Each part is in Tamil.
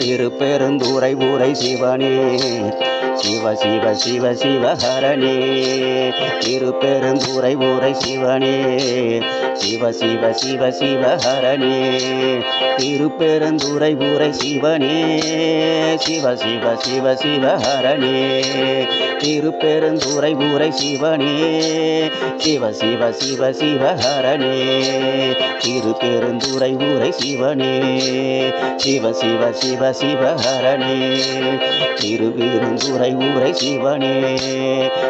திருப்பெருந்துறை ஊரை சிவனே. சிவ சிவ சிவ சிவஹரணே திருப்பெருந்துரை ஊரை சிவனே சிவ சிவ சிவ சிவஹரணே திருப்பெருந்துரை ஊரை சிவனே சிவ சிவ சிவ சிவஹரணே திருப்பெருந்துரை ஊரை சிவனே சிவ சிவ சிவ சிவஹரணே திருப்பெருந்துரை ஊரை சிவனே சிவ சிவ சிவ சிவஹரணே திருப்பெருந்துரை உரை உரை சிவனே.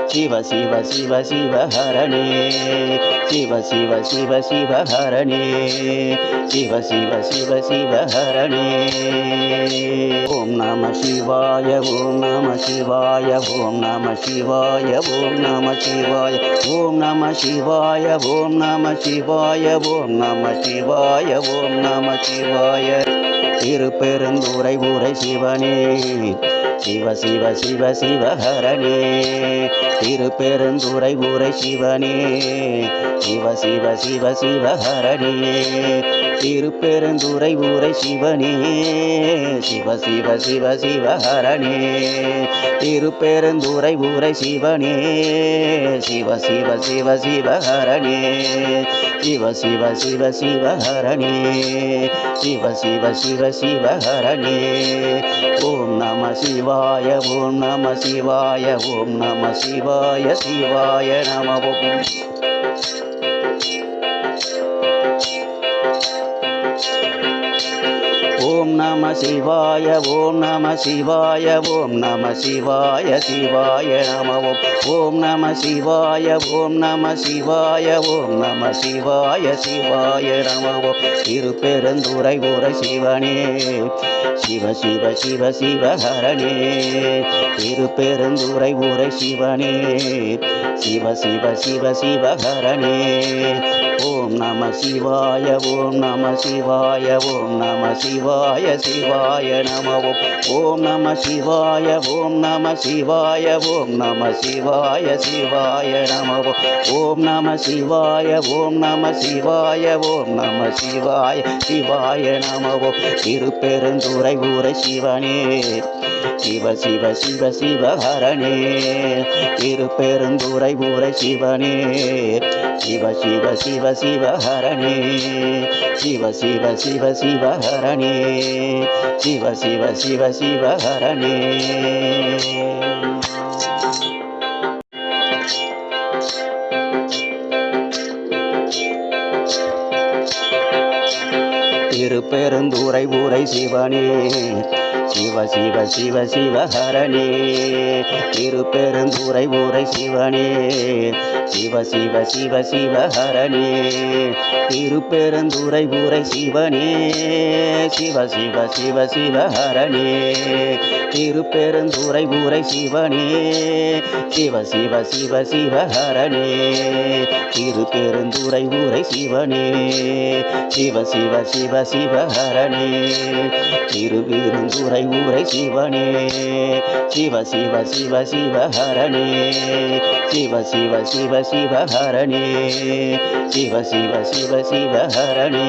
சிவ சிவ சிவ சிவ ஹரணே சிவ சிவ சிவ சிவ ஹரணே சிவ சிவ சிவ சிவ ஹரணே ஓம் நம சிவாய ஓம் நம சிவாய ஓம் நம சிவாய ஓம் நம சிவாய. ஓம் நம சிவாய ஓம் நம சிவாய ஓம் நம சிவாய ஓம் நம சிவாய. திருப்பெருந்துரை ஊரை சிவனே. சிவ சிவ சிவ சிவஹரணே. திருப்பெருந்துரை ஊரை சிவனே. சிவ சிவ சிவ சிவஹரணே. திருப்பெருந்துரை ஊரை சிவனே. சிவ சிவ சிவ சிவஹரணே. திருப்பெருந்துரை ஊரை சிவனே. சிவ சிவ சிவ சிவஹரணே. சிவ சிவ சிவ சிவஹரணே. சிவ சிவ சிவ சிவஹரணே. ஓம் நம சிவாய ஓம் நம சிவாய ஓம் நம சிவாய சிவாய நம. ஓம் Thank you. ஓம் நம சிவாய ஓம் நம சிவாய ஓம் நம சிவாய சிவாய நம. ஓம் ஓம் நம சிவாய ஓம் நம சிவாய ஓம் நம சிவாய சிவாய நம. ஓம் திருப்பெருந்துரை உரை சிவனே சிவ சிவ சிவ சிவஹரணே. திருப்பெருந்துரை உரை சிவனே சிவ சிவ சிவ சிவஹரணே. ஓம் நம சிவாய ஓம் நம சிவாய ஓம் நம சிவாய சிவாய நம ஓம் ஓம் நம சிவாய ஓம் நம சிவாய ஓம் நம சிவாய சிவாய நம ஓம் நம சிவாய ஓம் நம சிவாய ஓம் நம சிவாய சிவாய நம ஓம் திருப்பெருந்துரை ஊரை சிவனே சிவ சிவ சிவ சிவஹரணே. திருப்பெருந்துரை ஊரை சிவனே சிவ சிவ சிவ சிவஹரணே. சிவ சிவ சிவ சிவஹரணே. Shiva Shiva Shiva சிவஹரணே Thank you. ஹரணே பெருந்தூரை ஊரை சிவனே சிவ சிவ சிவ சிவஹரணே ஹரணே பெருந்தூரை ஊரை சிவனே சிவ சிவ சிவ சிவஹரணே ஹரணே பெருந்தூரை ஊரை சிவனே சிவ சிவ சிவ சிவஹரணே ஹரணே பெருந்தூரை ஊரை சிவனே சிவ சிவ சிவ சிவஹரணே ஹரணே திருப்பெருந்துரை ஊரை சிவனே சிவ சிவ சிவ சிவ சிவஹரணே திருவிருந்துரை ஊரை சிவனே சிவ சிவ சிவ சிவ சிவ சிவ சிவ சிவ சிவ சிவ சிவ சிவ ஹரணே